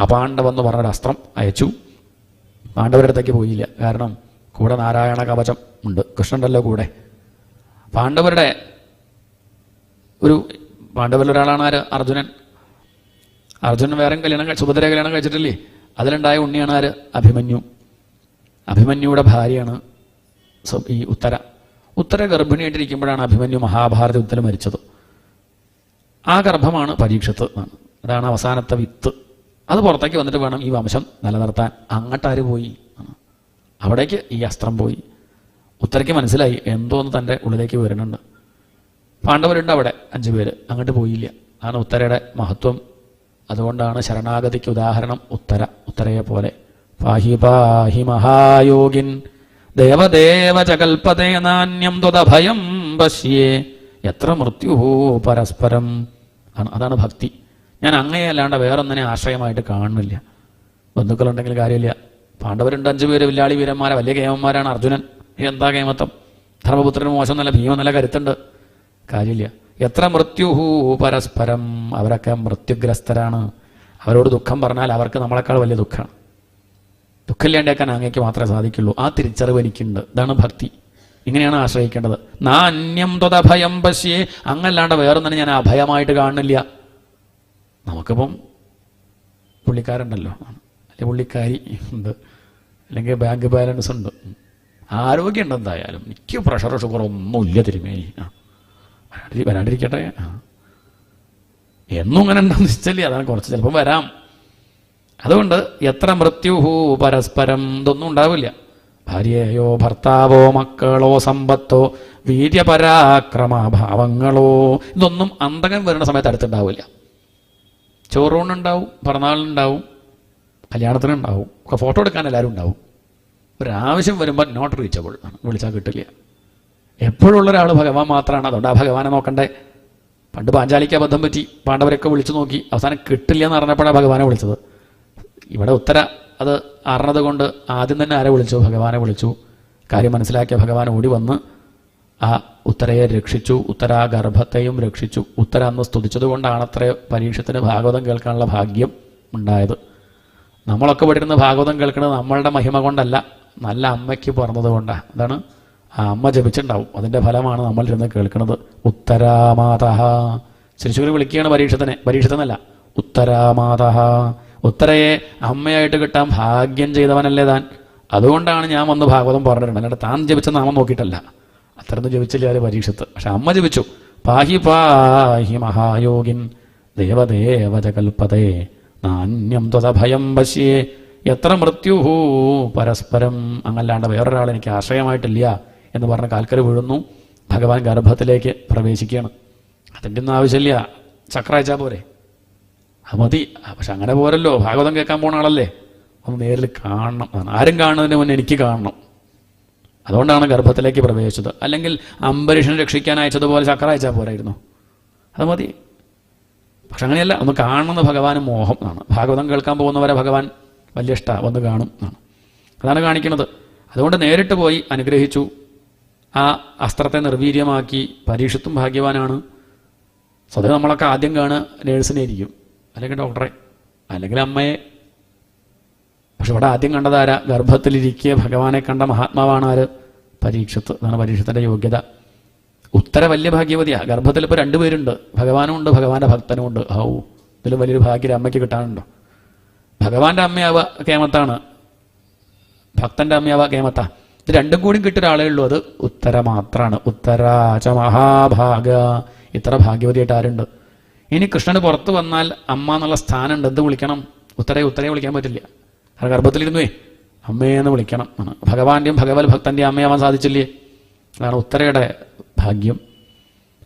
അപാണ്ഡവെന്ന് പറഞ്ഞൊരു അസ്ത്രം അയച്ചു. പാണ്ഡവരുടെ അടുത്തേക്ക് പോയില്ല. കാരണം കൂടെ നാരായണ കവചം ഉണ്ട്. കൃഷ്ണന്റെല്ലോ കൂടെ. പാണ്ഡവരുടെ ഒരു പാണ്ഡവരിൽ ഒരാളാണ് ആര്? അർജുനൻ. അർജുനൻ വേറെ കല്യാണം സുഭദ്ര കല്യാണം കഴിച്ചിട്ടില്ലേ? അതിലുണ്ടായ ഉണ്ണിയാണ് ആര്? അഭിമന്യു. അഭിമന്യുയുടെ ഭാര്യയാണ് ഈ ഉത്തര. ഉത്തര ഗർഭിണിയായിട്ടിരിക്കുമ്പോഴാണ് അഭിമന്യു മഹാഭാരത യുദ്ധത്തിൽ മരിച്ചത്. ആ ഗർഭമാണ് പരീക്ഷത്ത് അതാണ് അവസാനത്തെ വിത്ത്. അത് പുറത്തേക്ക് വന്നിട്ട് വേണം ഈ വംശം നിലനിർത്താൻ. അങ്ങട്ടാര് പോയി. അവിടേക്ക് ഈ അസ്ത്രം പോയി. ഉത്തരയ്ക്ക് മനസ്സിലായി എന്തോന്ന് തന്റെ ഉള്ളിലേക്ക് വരുന്നുണ്ട് പാണ്ഡവരുണ്ട് അവിടെ അഞ്ചു പേര്. അങ്ങോട്ട് പോയില്ല. അതാണ് ഉത്തരയുടെ മഹത്വം. അതുകൊണ്ടാണ് ശരണാഗതിക്ക് ഉദാഹരണം ഉത്തര ഉത്തരയെ പോലെ. പാഹി പാഹി മഹായോഗിൻ ദേവദേവ ചകൽപതേ നാന്യം ത്വതഭയം പശ്യേ. എത്ര മൃത്യുഹോ പരസ്പരം. അതാണ് ഭക്തി. ഞാൻ അങ്ങയെ അല്ലാണ്ട് വേറൊന്നിനെ ആശ്രയമായിട്ട് കാണുന്നില്ല. ബന്ധുക്കളുണ്ടെങ്കിൽ കാര്യമില്ല. പാണ്ഡവരുണ്ട് അഞ്ചു പേര് വില്ലാളി വീരന്മാരെ വലിയ കേമന്മാരാണ് അർജുനൻ. എന്താ കേമത്വം? ധർമ്മപുത്രന് മോശം നല്ല ഭീമ നല്ല കരുത്തുണ്ട്. കാര്യമില്ല. എത്ര മൃത്യുഹു പരസ്പരം അവരൊക്കെ മൃത്യുഗ്രസ്തരാണ്. അവരോട് ദുഃഖം പറഞ്ഞാൽ അവർക്ക് നമ്മളെക്കാൾ വലിയ ദുഃഖമാണ്. ദുഃഖമില്ലാണ്ടാക്കാൻ അങ്ങേക്ക് മാത്രമേ സാധിക്കുള്ളൂ. ആ തിരിച്ചറിവ് എനിക്കുണ്ട്. ഇതാണ് ഭക്തി. ഇങ്ങനെയാണ് ആശ്രയിക്കേണ്ടത്. നാ അന്യം ത്വതഭയം പശ്യേ. അങ്ങല്ലാണ്ട് വേറൊന്നിനെ ഞാൻ അഭയമായിട്ട് കാണുന്നില്ല. നമുക്കിപ്പം പുള്ളിക്കാരുണ്ടല്ലോ. അല്ലെങ്കിൽ പുള്ളിക്കാരി ഉണ്ട്. അല്ലെങ്കിൽ ബാങ്ക് ബാലൻസ് ഉണ്ട്. ആരോഗ്യമുണ്ട് എന്തായാലും. എനിക്ക് പ്രഷർ ഷുഗർ ഒന്നുമില്ല തിരുമേനി. ആ. വരാണ്ടിരി- വരാണ്ടിരിക്കട്ടെ. എന്നും അങ്ങനെ ഉണ്ടെന്ന് വെച്ചല്ലേ അതാണ് കുറച്ച് ചിലപ്പം വരാം. അതുകൊണ്ട് എത്ര മൃത്യുഹു പരസ്പരം ഇതൊന്നും ഉണ്ടാവില്ല. ഭാര്യയോ ഭർത്താവോ മക്കളോ സമ്പത്തോ വീര്യപരാക്രമഭാവങ്ങളോ ഇതൊന്നും അന്തകം വരുന്ന സമയത്ത് അടുത്തുണ്ടാവില്ല. ചോറൂണുണ്ടാവും പിറന്നാളിനുണ്ടാവും കല്യാണത്തിനുണ്ടാവും ഒക്കെ ഫോട്ടോ എടുക്കാൻ എല്ലാവരും ഉണ്ടാവും. ഒരാവശ്യം വരുമ്പോൾ നോട്ട് റീച്ചബിൾ ആണ്. വിളിച്ചാൽ കിട്ടില്ല. എപ്പോഴുള്ള ഒരാൾ ഭഗവാൻ മാത്രമാണ് അതുകൊണ്ട് ആ ഭഗവാനെ നോക്കണ്ടേ. പണ്ട് പാഞ്ചാലിക്ക് അബദ്ധം പറ്റി. പാണ്ഡവരൊക്കെ വിളിച്ചു നോക്കി. അവസാനം കിട്ടില്ല എന്ന് പറഞ്ഞപ്പോഴാണ് ഭഗവാനെ വിളിച്ചത്. ഇവിടെ ഉത്തര അത് അറിഞ്ഞത് കൊണ്ട് ആദ്യം തന്നെ ആരെ വിളിച്ചു? ഭഗവാനെ വിളിച്ചു. കാര്യം മനസ്സിലാക്കിയ ഭഗവാൻ ഓടി വന്ന് ആ ഉത്തരയെ രക്ഷിച്ചു ഉത്തര ഗർഭത്തെയും രക്ഷിച്ചു. ഉത്തര അന്ന് സ്തുതിച്ചത് കൊണ്ടാണത്രേ പരീക്ഷത്തിന് ഭാഗവതം കേൾക്കാനുള്ള ഭാഗ്യം ഉണ്ടായത്. നമ്മളൊക്കെ പഠിക്കുന്ന ഭാഗവതം കേൾക്കുന്നത് നമ്മളുടെ മഹിമ കൊണ്ടല്ല നല്ല അമ്മയ്ക്ക് പറഞ്ഞത് കൊണ്ടാണ് അതാണ് ആ അമ്മ ജപിച്ചിട്ടുണ്ടാവും. അതിന്റെ ഫലമാണ് നമ്മൾ ഇരുന്ന് കേൾക്കുന്നത് ഉത്തരാമാത ശിശുവിനെ വിളിക്കുകയാണ് പരീക്ഷത്തിനെ. പരീക്ഷത്തിനല്ല. ഉത്തരാമാത ഉത്തരയെ അമ്മയായിട്ട് കിട്ടാൻ ഭാഗ്യം ചെയ്തവനല്ലേ താൻ. അതുകൊണ്ടാണ് ഞാൻ വന്ന് ഭാഗവതം പറഞ്ഞിട്ടുണ്ട് അല്ലാണ്ട് താൻ ജപിച്ച നാമം നോക്കിയിട്ടല്ല. അത്രയൊന്നും ജപിച്ചില്ല ആര് പരീക്ഷത്ത്. പക്ഷെ അമ്മ ജപിച്ചു. പാഹി പാഹി മഹായോഗിൻ ദേവദേവത കൽപ്പതേ നാന്യം ത്വതഭയം പശ്യേ എത്ര മൃത്യുഹു പരസ്പരം അങ്ങല്ലാണ്ട് വേറൊരാൾ എനിക്ക് ആശ്രയമായിട്ടില്ല എന്ന് പറഞ്ഞ കാൽക്കര വീഴുന്നു. ഭഗവാൻ ഗർഭത്തിലേക്ക് പ്രവേശിക്കുകയാണ്. അതിന്റെ ഒന്നും ആവശ്യമില്ല. ചക്ര അയച്ചാൽ പോരെ. അത് മതി. പക്ഷെ അങ്ങനെ പോരല്ലോ. ഭാഗവതം കേൾക്കാൻ പോണ ആളല്ലേ. ഒന്ന് നേരിൽ കാണണം. ആരും കാണുന്നതിന് മുന്നേ എനിക്ക് കാണണം. അതുകൊണ്ടാണ് ഗർഭത്തിലേക്ക് പ്രവേശിച്ചത്. അല്ലെങ്കിൽ അംബരീഷനെ രക്ഷിക്കാൻ അയച്ചതുപോലെ ചക്ര അയച്ചാൽ പോരായിരുന്നു. അത് മതി. പക്ഷെ അങ്ങനെയല്ല ഒന്ന് കാണുന്ന ഭഗവാൻ മോഹം ആണ് ഭാഗവതം കേൾക്കാൻ പോകുന്നവരെ ഭഗവാൻ വലിയ ഇഷ്ടമാണ് വന്ന് കാണും എന്നാണ്. അതാണ് കാണിക്കുന്നത്. അതുകൊണ്ട് നേരിട്ട് പോയി അനുഗ്രഹിച്ചു. ആ അസ്ത്രത്തെ നിർവീര്യമാക്കി പരീക്ഷത്തും ഭാഗ്യവാനാണ്. സ്വതവേ നമ്മളൊക്കെ ആദ്യം കാണുക നേഴ്സിനെ ഇരിക്കും. അല്ലെങ്കിൽ ഡോക്ടറെ അല്ലെങ്കിൽ അമ്മയെ പക്ഷെ ഇവിടെ ആദ്യം കണ്ടതാരാ ഗർഭത്തിലിരിക്കുക ഭഗവാനെ കണ്ട മഹാത്മാവാണ് ആര്? പരീക്ഷത്ത് അതാണ് പരീക്ഷത്തിന്റെ യോഗ്യത. ഉത്തര വലിയ ഭാഗ്യവതിയാ. ഗർഭത്തിൽ ഇപ്പോൾ രണ്ടുപേരുണ്ട് ഭഗവാനും ഉണ്ട് ഭഗവാന്റെ ഭക്തനും ഉണ്ട്. ഹൗ ഇതിലും വലിയൊരു ഭാഗ്യം അമ്മയ്ക്ക് കിട്ടാനുണ്ടോ? ഭഗവാന്റെ അമ്മയാവ കേമത്താണ്. ഭക്തന്റെ അമ്മയാവ കേമത്ത. ഇത് രണ്ടും കൂടി കിട്ടിയ ഒരാളേ ഉള്ളൂ. അത് ഉത്തര മാത്രമാണ് ഉത്തരാച മഹാഭാഗ. ഇത്ര ഭാഗ്യവതിയായിട്ട് ആരുണ്ട്? ഇനി കൃഷ്ണന് പുറത്ത് വന്നാൽ അമ്മ എന്നുള്ള സ്ഥാനം ഉണ്ട്. എന്ത് വിളിക്കണം? ഉത്തരയെ ഉത്തരയെ വിളിക്കാൻ പറ്റില്ല. കാരണം ഗർഭത്തിലിരുന്നുവേ അമ്മയെന്ന് വിളിക്കണം ആണ് ഭഗവാന്റെയും ഭഗവത് ഭക്തന്റെയും അമ്മയാവാൻ സാധിച്ചില്ലേ? അതാണ് ഉത്തരയുടെ ഭാഗ്യം.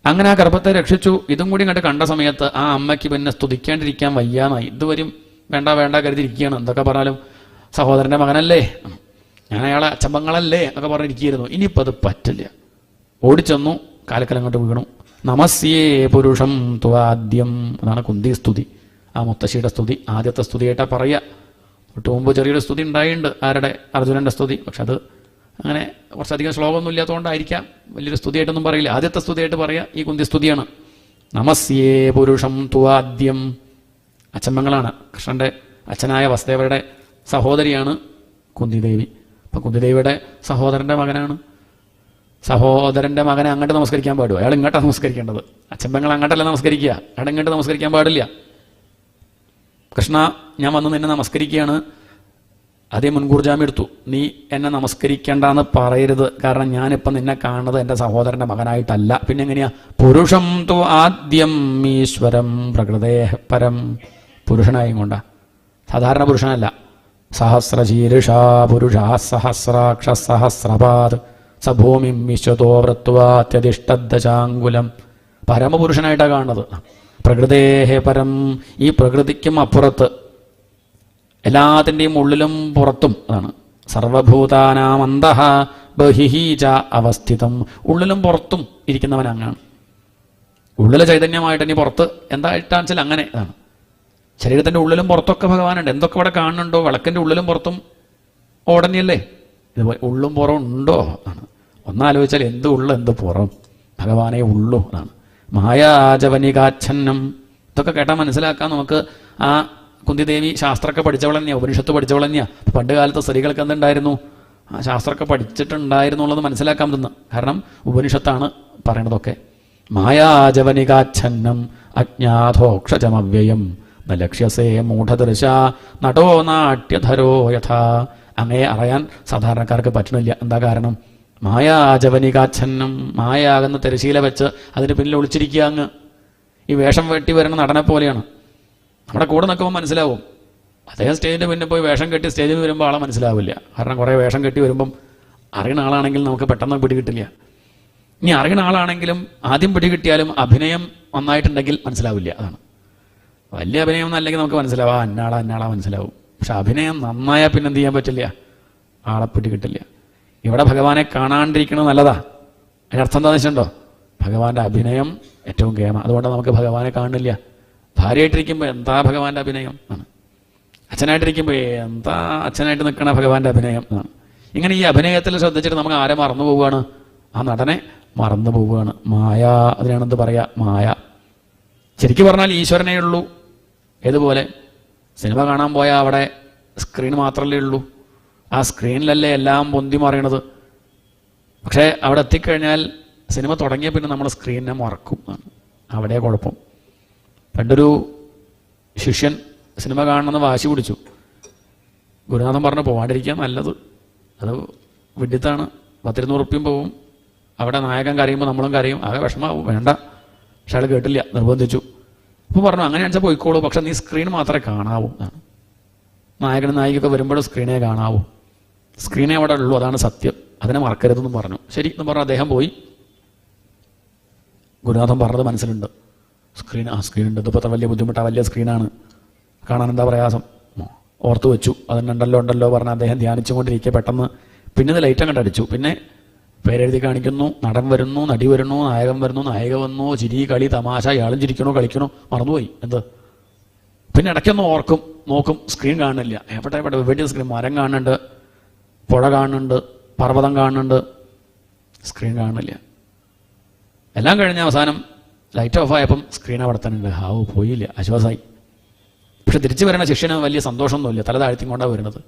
അങ്ങനെ ആ ഗർഭത്തെ രക്ഷിച്ചു. ഇതും കൂടി കണ്ട് കണ്ട സമയത്ത് ആ അമ്മയ്ക്ക് പിന്നെ സ്തുതിക്കാണ്ടിരിക്കാൻ വയ്യാന്നായി. ഇതുവരും വേണ്ട വേണ്ട കരുതിയിരിക്കുകയാണ്. എന്തൊക്കെ പറഞ്ഞാലും സഹോദരന്റെ മകനല്ലേ? ഞാൻ അയാളെ അച്ചമ്പങ്ങളല്ലേ എന്നൊക്കെ പറഞ്ഞിരിക്കുകയായിരുന്നു. ഇനിയിപ്പോൾ അത് പറ്റില്ല. ഓടിച്ചെന്നു കാലക്കൽ കൊണ്ട് വീണു. നമസ്യേ പുരുഷം ത്വാദ്യം. അതാണ് കുന്തി സ്തുതി. ആ മുത്തശ്ശിയുടെ സ്തുതി. ആദ്യത്തെ സ്തുതിയായിട്ടാ പറയുക. തൊട്ട് മുമ്പ് ചെറിയൊരു സ്തുതി ഉണ്ടായിട്ടുണ്ട് ആരുടെ? അർജുനന്റെ സ്തുതി. പക്ഷെ അത് അങ്ങനെ കുറച്ചധികം ശ്ലോകമൊന്നും ഇല്ലാത്തതുകൊണ്ടായിരിക്കാം വലിയൊരു സ്തുതിയായിട്ടൊന്നും പറയില്ല. ആദ്യത്തെ സ്തുതിയായിട്ട് പറയുക ഈ കുന്തി സ്തുതിയാണ്. നമസ്യേ പുരുഷം ത്വാദ്യം അച്ഛമ്മങ്ങളാണ് കൃഷ്ണന്റെ അച്ഛനായ വസുദേവരുടെ സഹോദരിയാണ് കുന്തിദേവി. അപ്പം കുന്തിദേവിയുടെ സഹോദരന്റെ മകനാണ്. സഹോദരന്റെ മകനെ അങ്ങോട്ട് നമസ്കരിക്കാൻ പാടുമോ അയാൾ ഇങ്ങോട്ടാണ് നമസ്കരിക്കേണ്ടത്. അച്ഛമ്മങ്ങൾ അങ്ങോട്ടല്ല നമസ്കരിക്കുക? അയാൾ ഇങ്ങോട്ട് നമസ്കരിക്കാൻ പാടില്ല. കൃഷ്ണ ഞാൻ വന്ന് നിന്നെ നമസ്കരിക്കുകയാണ്. അതേ മുൻകൂർ ജാമ്യം എടുത്തു. നീ എന്നെ നമസ്കരിക്കേണ്ടെന്ന് പറയരുത്. കാരണം ഞാനിപ്പം നിന്നെ കാണുന്നത് എന്റെ സഹോദരന്റെ മകനായിട്ടല്ല. പിന്നെ എങ്ങനെയാ? പുരുഷം തോ ആദ്യം ഈശ്വരം പ്രകൃതേ പരം. പുരുഷനായും കൊണ്ട. സാധാരണ പുരുഷനല്ല. സഹസ്രശീരുഷ പുരുഷ സഹസ്രാക്ഷ സഹസ്രപാത് സഭൂമിം വിശ്വതോ വൃത്വാത്യതിഷ്ടദശാങ്കുലം പരമപുരുഷനായിട്ടാണ് കാണുന്നത്. പ്രകൃതേഹേ പരം. ഈ പ്രകൃതിക്കും അപ്പുറത്ത് എല്ലാത്തിന്റെയും ഉള്ളിലും പുറത്തും അതാണ്. സർവഭൂതാനാമന്ത ബഹിഹി ച അവസ്ഥിതം. ഉള്ളിലും പുറത്തും ഇരിക്കുന്നവൻ അങ്ങാണ്. ഉള്ളിലെ ചൈതന്യമായിട്ട് ഇനി പുറത്ത് എന്തായിട്ടാന്ന് വെച്ചാൽ അങ്ങനെ അതാണ്. ശരീരത്തിന്റെ ഉള്ളിലും പുറത്തൊക്കെ ഭഗവാനുണ്ട്. എന്തൊക്കെ ഇവിടെ കാണുന്നുണ്ടോ? വിളക്കിന്റെ ഉള്ളിലും പുറത്തും ഓടനെയല്ലേ ഇത് ഉള്ളും പുറം ഉണ്ടോ? ആണ് ഒന്നാലോചിച്ചാൽ എന്ത് ഉള്ളു എന്ത് പുറം? ഭഗവാനെ ഉള്ളു എന്നാണ് മായാജവനികാച്ഛന്നം ഇതൊക്കെ കേട്ടാൽ മനസ്സിലാക്കാൻ നമുക്ക്. ആ കുന്തിദേവി ശാസ്ത്രമൊക്കെ പഠിച്ചവൾ തന്നെയാണ് ഉപനിഷത്ത് പഠിച്ചവൾ തന്നെയാണ് പണ്ട് കാലത്ത് സ്ത്രീകൾക്ക് എന്തുണ്ടായിരുന്നു? ആ ശാസ്ത്രമൊക്കെ പഠിച്ചിട്ടുണ്ടായിരുന്നു എന്നുള്ളത് മനസ്സിലാക്കാൻ തന്നെ കാരണം ഉപനിഷത്താണ് പറയണതൊക്കെ. മായാജവനികാച്ഛന്നം അജ്ഞാതോക്ഷജമവ്യയം. ന ലക്ഷ്യസേ മൂഢദൃശ നടോ നാട്യധരോ യഥാ. അങ്ങയെ അറിയാൻ സാധാരണക്കാർക്ക് പറ്റണില്ല. എന്താ കാരണം? മായാജവനികാച്ഛന്നം മായാകുന്ന തിരശീല വെച്ച് അതിന് പിന്നിൽ ഒളിച്ചിരിക്കുക അങ്ങ്. ഈ വേഷം വെട്ടി വരുന്ന നടനെ പോലെയാണ്. നമ്മുടെ കൂടെ നിൽക്കുമ്പോൾ മനസ്സിലാവും. അദ്ദേഹം സ്റ്റേജിന്റെ പിന്നെ പോയി വേഷം കെട്ടി സ്റ്റേജിൽ വരുമ്പോൾ ആളെ മനസ്സിലാവില്ല. കാരണം കുറേ വേഷം കെട്ടി വരുമ്പം അറിയുന്ന ആളാണെങ്കിൽ നമുക്ക് പെട്ടെന്ന് പിടികിട്ടില്ല. ഇനി അറിയുന്ന ആളാണെങ്കിലും ആദ്യം പിടികിട്ടിയാലും അഭിനയം നന്നായിട്ടുണ്ടെങ്കിൽ മനസ്സിലാവില്ല. അതാണ്. വലിയ അഭിനയം ഒന്നല്ലെങ്കിൽ നമുക്ക് മനസ്സിലാവാം. അന്നാളാ അന്നാളാ മനസ്സിലാവും. പക്ഷെ അഭിനയം നന്നായാൽ പിന്നെ എന്ത് ചെയ്യാൻ പറ്റില്ല? ആളെ പിടികിട്ടില്ല. ഇവിടെ ഭഗവാനെ കാണാണ്ടിരിക്കണത് നല്ലതാ. അതിനർത്ഥം എന്താണെന്ന് വെച്ചിട്ടുണ്ടോ? ഭഗവാന്റെ അഭിനയം ഏറ്റവും കേമ അതുകൊണ്ട് നമുക്ക് ഭഗവാനെ കാണുന്നില്ല. ഭാര്യയായിട്ടിരിക്കുമ്പോൾ എന്താ ഭഗവാന്റെ അഭിനയം? ആണ്. അച്ഛനായിട്ടിരിക്കുമ്പോൾ എന്താ അച്ഛനായിട്ട് നിൽക്കണ ഭഗവാന്റെ അഭിനയം? ആണ്. ഇങ്ങനെ ഈ അഭിനയത്തിൽ ശ്രദ്ധിച്ചിട്ട് നമുക്ക് ആരെ മറന്നു പോവുകയാണ്? ആ നടനെ മറന്നു പോവുകയാണ്. മായ അതിനാണെന്ത് പറയാ? മായ. ശരിക്കും പറഞ്ഞാൽ ഈശ്വരനേ ഉള്ളൂ. ഏതുപോലെ? സിനിമ കാണാൻ പോയാൽ അവിടെ സ്ക്രീൻ മാത്രമല്ലേ ഉള്ളൂ. ആ സ്ക്രീനിലല്ലേ എല്ലാം പൊന്തി മറിയണത്. പക്ഷേ അവിടെ എത്തിക്കഴിഞ്ഞാൽ സിനിമ തുടങ്ങിയ പിന്നെ നമ്മൾ സ്ക്രീനിനെ മറക്കും. അവിടെ കുഴപ്പം. പണ്ടൊരു ശിഷ്യൻ സിനിമ കാണണമെന്ന് വാശി പിടിച്ചു. ഗുരുനാഥൻ പറഞ്ഞു പോവാണ്ടിരിക്കാൻ നല്ലത്. അത് വിഡിത്താണ്. പത്തിരുന്നൂറ് ഉറുപ്പ്യം പോവും. അവിടെ നായകൻ കരയുമ്പോൾ നമ്മളും കരയും. ആകെ വിഷമാവും. വേണ്ട. പക്ഷേ അയാൾ കേട്ടില്ല. നിർബന്ധിച്ചു. അപ്പോൾ പറഞ്ഞു അങ്ങനെ വെച്ചാൽ പോയിക്കോളൂ. പക്ഷെ നീ സ്ക്രീൻ മാത്രമേ കാണാവൂ. നായകനും നായികയൊക്കെ വരുമ്പോഴും സ്ക്രീനേ കാണാവൂ. സ്ക്രീനേ അവിടെ ഉള്ളൂ അതാണ് സത്യം. അതിനെ മറക്കരുതെന്നും പറഞ്ഞു. ശരി എന്ന് പറഞ്ഞ് അദ്ദേഹം പോയി. ഗുരുനാഥൻ പറഞ്ഞത് മനസ്സിലുണ്ട്. സ്ക്രീൻ ആ സ്ക്രീൻ ഉണ്ട്. ഇതിപ്പോൾ വലിയ ബുദ്ധിമുട്ടാണ് വലിയ സ്ക്രീനാണ് കാണാൻ എന്താ പ്രയാസം? ഓർത്തു വെച്ചു. അതിനുണ്ടല്ലോ ഉണ്ടല്ലോ പറഞ്ഞ അദ്ദേഹം ധ്യാനിച്ചു കൊണ്ടിരിക്കുക പെട്ടെന്ന്. പിന്നെ ഇത് ലൈറ്റ് അങ്ങോട്ട് അടിച്ചു. പിന്നെ പേരെഴുതി കാണിക്കുന്നു. നടൻ വരുന്നു നടി വരുന്നു നായകൻ വരുന്നു നായിക വന്നു ചിരി കളി തമാശ ഇയാളും ചിരിക്കണോ കളിക്കണോ? മറന്നുപോയി. എന്ത്? പിന്നെ ഇടയ്ക്കൊന്ന് ഓർക്കും നോക്കും. സ്ക്രീൻ കാണുന്നില്ല. എവിടെ എവിടെ വലിയ സ്ക്രീൻ മരം കാണുന്നുണ്ട്. പുഴ കാണുന്നുണ്ട് പർവതം കാണുന്നുണ്ട്. സ്ക്രീൻ കാണുന്നില്ല. എല്ലാം കഴിഞ്ഞ അവസാനം ലൈറ്റ് ഓഫ് ആയപ്പം സ്ക്രീൻ അവിടെ തന്നെ ഉണ്ട്. ഹാവ് പോയില്ല. ആശ്വാസമായി പക്ഷെ തിരിച്ചു വരുന്ന ശിഷ്യന് വലിയ സന്തോഷമൊന്നുമില്ല. തല താഴ്ത്തി കൊണ്ടാണ് വരുന്നത്.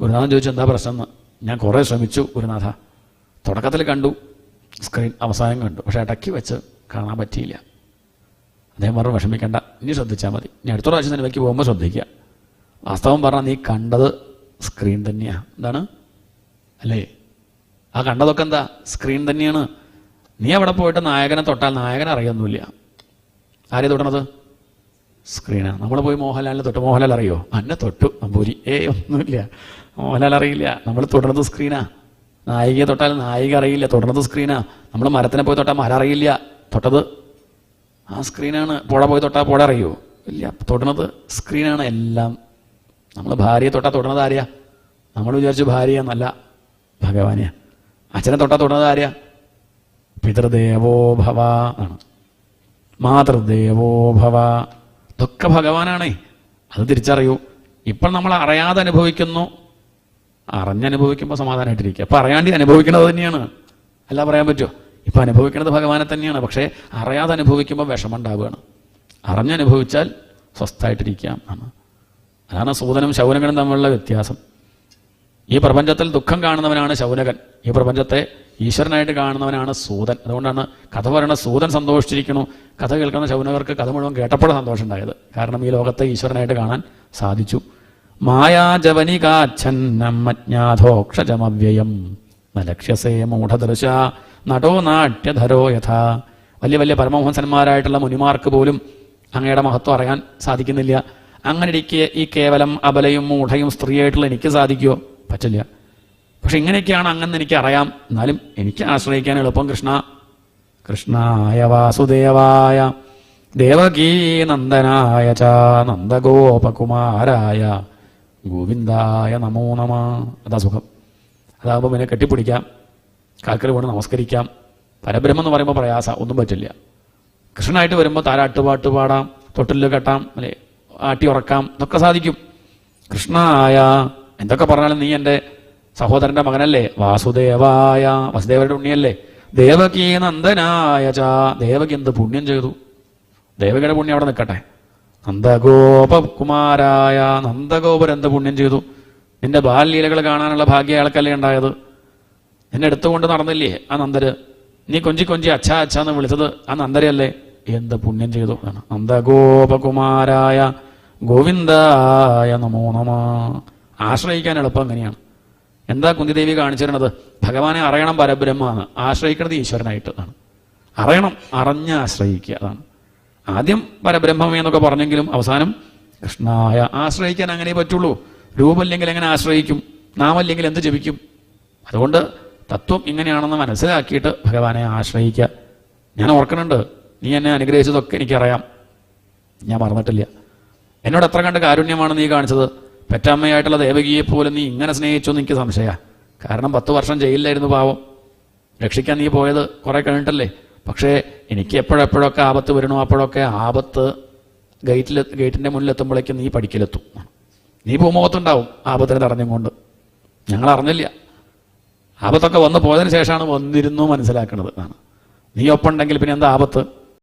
ഗുരുനാഥൻ ചോദിച്ചു എന്താ പ്രശ്നം എന്ന് ഞാൻ കുറേ ശ്രമിച്ചു ഗുരുനാഥ. തുടക്കത്തിൽ കണ്ടു. സ്ക്രീൻ അവസാനം കണ്ടു. പക്ഷേ ഇടയ്ക്ക് വെച്ച് കാണാൻ പറ്റിയില്ല. അദ്ദേഹം പറഞ്ഞു വിഷമിക്കേണ്ട. ഇനി ശ്രദ്ധിച്ചാൽ മതി. ഇനി അടുത്ത പ്രാവശ്യം സിനിമയ്ക്ക് പോകുമ്പോൾ ശ്രദ്ധിക്കുക വാസ്തവം പറഞ്ഞാൽ നീ കണ്ടത് സ്ക്രീൻ തന്നെയാണ് എന്താണ്? അല്ലേ? ആ കണ്ടതൊക്കെ എന്താ? സ്ക്രീൻ തന്നെയാണ്. നീ അവിടെ പോയിട്ട് നായകനെ തൊട്ടാൽ നായകനെ അറിയൊന്നുമില്ല. ആരെ തൊട്ടണത്? സ്ക്രീനാണ് നമ്മൾ പോയി മോഹൻലാലിനെ തൊട്ട്. മോഹൻലാൽ അറിയോ? അന്നെ തൊട്ടു. നമ്പൂരി. ഏ ഒന്നുമില്ല. മോഹൻലാൽ അറിയില്ല. നമ്മൾ തുടർന്നത് സ്ക്രീനാ നായികയെ തൊട്ടാൽ നായിക അറിയില്ല. തുടർന്നത് സ്ക്രീനാ നമ്മൾ മരത്തിനെ പോയി തൊട്ടാൽ മരം അറിയില്ല. തൊട്ടത്? ആ സ്ക്രീനാണ് പുഴ പോയി തൊട്ടാൽ പുഴ അറിയോ? ഇല്ല. തൊടുന്നത് സ്ക്രീനാണ് എല്ലാം നമ്മൾ ഭാര്യയെ തൊട്ടാൽ തൊടുന്നത് ആരെയാ? നമ്മൾ വിചാരിച്ചു ഭാര്യയെന്നല്ല ഭഗവാനെയാ അച്ഛനെ തൊട്ടാൽ തൊടുന്നത് ആരെയാ? പിതൃദേവോ ഭവ ആണ് മാതൃദേവോ ഭവ. ഇതൊക്കെ ഭഗവാനാണേ. അത് തിരിച്ചറിയൂ. ഇപ്പം നമ്മൾ അറിയാതെ അനുഭവിക്കുന്നു. അറിഞ്ഞനുഭവിക്കുമ്പോൾ സമാധാനമായിട്ടിരിക്കുക. അപ്പം അറിയാണ്ട് അനുഭവിക്കുന്നത് തന്നെയാണ്. അല്ല പറയാൻ പറ്റുമോ? ഇപ്പം അനുഭവിക്കുന്നത് ഭഗവാനെ തന്നെയാണ്. പക്ഷേ അറിയാതെ അനുഭവിക്കുമ്പോൾ വിഷമം ഉണ്ടാവുകയാണ്. അറിഞ്ഞനുഭവിച്ചാൽ സ്വസ്ഥമായിട്ടിരിക്കാം ആണ് അതാണ് സൂതനും ശൗനകനും തമ്മിലുള്ള വ്യത്യാസം. ഈ പ്രപഞ്ചത്തിൽ ദുഃഖം കാണുന്നവനാണ് ശൗനകൻ. ഈ പ്രപഞ്ചത്തെ ഈശ്വരനായിട്ട് കാണുന്നവനാണ് സൂതൻ. അതുകൊണ്ടാണ് കഥ പറയണ സൂതൻ സന്തോഷിച്ചിരിക്കണു കഥ കേൾക്കുന്ന ശൗനകർക്ക് കഥ മുഴുവൻ കേട്ടപ്പോഴും സന്തോഷം ഉണ്ടായത് കാരണം ഈ ലോകത്തെ ഈശ്വരനായിട്ട് കാണാൻ സാധിച്ചു. മായാജവനികാച്ഛന്നമജ്ഞാധോക്ഷജമവ്യയം ന ലക്ഷ്യസേ മൂഢദർശ നടോ നാട്യധരോ യഥാ. വലിയ വലിയ പരമഹംസന്മാരായിട്ടുള്ള മുനിമാർക്ക് പോലും അങ്ങയുടെ മഹത്വം അറിയാൻ സാധിക്കുന്നില്ല. അങ്ങനെ ഇരിക്കെ ഈ കേവലം അബലയും മൂഢയും സ്ത്രീയായിട്ടുള്ള എനിക്ക് സാധിക്കുമോ പറ്റില്ല. പക്ഷെ ഇങ്ങനെയൊക്കെയാണ് അങ്ങനെ എനിക്ക് അറിയാം എന്നാലും എനിക്ക് ആശ്രയിക്കാൻ എളുപ്പം കൃഷ്ണ. കൃഷ്ണായ വാസുദേവായ ദേവകീ നന്ദനായ ച നന്ദഗോപകുമാരായ ഗോവിന്ദായ നമോ നമ. അതാ സുഖം. അതാകുമ്പോൾ പിന്നെ കെട്ടിപ്പിടിക്കാം. കാക്കറി കൊണ്ട് നമസ്കരിക്കാം. പരബ്രഹ്മം എന്ന് പറയുമ്പോൾ പ്രയാസ ഒന്നും പറ്റില്ല. കൃഷ്ണനായിട്ട് വരുമ്പോൾ താരാട്ടുപാട്ട് പാടാം തൊട്ടിൽ കെട്ടാം അല്ലെ? ആട്ടി ഉറക്കാം ഇതൊക്കെ സാധിക്കും. കൃഷ്ണായ എന്തൊക്കെ പറഞ്ഞാലും നീ എന്റെ സഹോദരന്റെ മകനല്ലേ? വാസുദേവായ വസുദേവരുടെ ഉണ്ണിയല്ലേ? ദേവകീ നന്ദനായ ചാ. ദേവകി എന്ത് പുണ്യം ചെയ്തു. ദേവകിയുടെ പുണ്യം അവിടെ നിൽക്കട്ടെ. നന്ദഗോപകുമാരായ നന്ദഗോപുർ എന്ത് പുണ്യം ചെയ്തു. നിന്റെ ബാലലീലകൾ കാണാനുള്ള ഭാഗ്യ അയാൾക്കല്ലേ ഉണ്ടായത്. നിന്നെ എടുത്തുകൊണ്ട് നടന്നില്ലേ ആ നന്ദര്? നീ കൊഞ്ചി കൊഞ്ചി അച്ഛാ അച്ഛാ എന്ന് വിളിച്ചത് ആ നന്ദരയല്ലേ എന്ത് പുണ്യം ചെയ്തു നന്ദഗോപകുമാരായ ഗോവിന്ദായ നമോ നമ. ആശ്രയിക്കാൻ എളുപ്പം അങ്ങനെയാണ്. എന്താ കുന്തിദേവി കാണിച്ചിരുന്നത്? ഭഗവാനെ അറിയണം പരബ്രഹ്മമാണ് ആശ്രയിക്കുന്നത് ഈശ്വരനായിട്ട് ആണ്. അറിയണം അറിഞ്ഞ് ആശ്രയിക്കുക അതാണ്. ആദ്യം പരബ്രഹ്മമേ എന്നൊക്കെ പറഞ്ഞെങ്കിലും അവസാനം കൃഷ്ണായ. ആശ്രയിക്കാൻ അങ്ങനെ പറ്റുള്ളൂ. രൂപമില്ലെങ്കിൽ എങ്ങനെ ആശ്രയിക്കും? നാമല്ലെങ്കിൽ എന്ത് ജപിക്കും? അതുകൊണ്ട് തത്വം ഇങ്ങനെയാണെന്ന് മനസ്സിലാക്കിയിട്ട് ഭഗവാനെ ആശ്രയിക്കുക. ഞാൻ ഓർക്കുന്നുണ്ട്. നീ എന്നെ അനുഗ്രഹിച്ചതൊക്കെ എനിക്കറിയാം. ഞാൻ മറന്നിട്ടില്ല. എന്നോട് എത്ര കണ്ട് കാരുണ്യമാണ് നീ കാണിച്ചത്. പെറ്റമ്മയായിട്ടുള്ള ദേവകിയെ പോലും നീ ഇങ്ങനെ സ്നേഹിച്ചു എന്ന് എനിക്ക് സംശയ കാരണം പത്ത് വർഷം ജയിലിലായിരുന്നു പാവം. രക്ഷിക്കാൻ നീ പോയത് കുറെ കഴിഞ്ഞിട്ടല്ലേ? പക്ഷേ എനിക്ക് എപ്പോഴെപ്പോഴൊക്കെ ആപത്ത് വരണോ അപ്പോഴൊക്കെ ആപത്ത് ഗേറ്റിൽ ഗേറ്റിന്റെ മുന്നിലെത്തുമ്പോഴേക്കും നീ പഠിക്കലെത്തും നീ ഭൂമുഖത്തുണ്ടാവും ആപത്തിനെ തടഞ്ഞും കൊണ്ട് ഞങ്ങൾ അറിഞ്ഞില്ല. ആപത്തൊക്കെ വന്ന് പോയതിന് ശേഷമാണ് വന്നിരുന്നു മനസ്സിലാക്കുന്നത് നീ ഒപ്പുണ്ടെങ്കിൽ പിന്നെ എന്താ ആപത്ത്?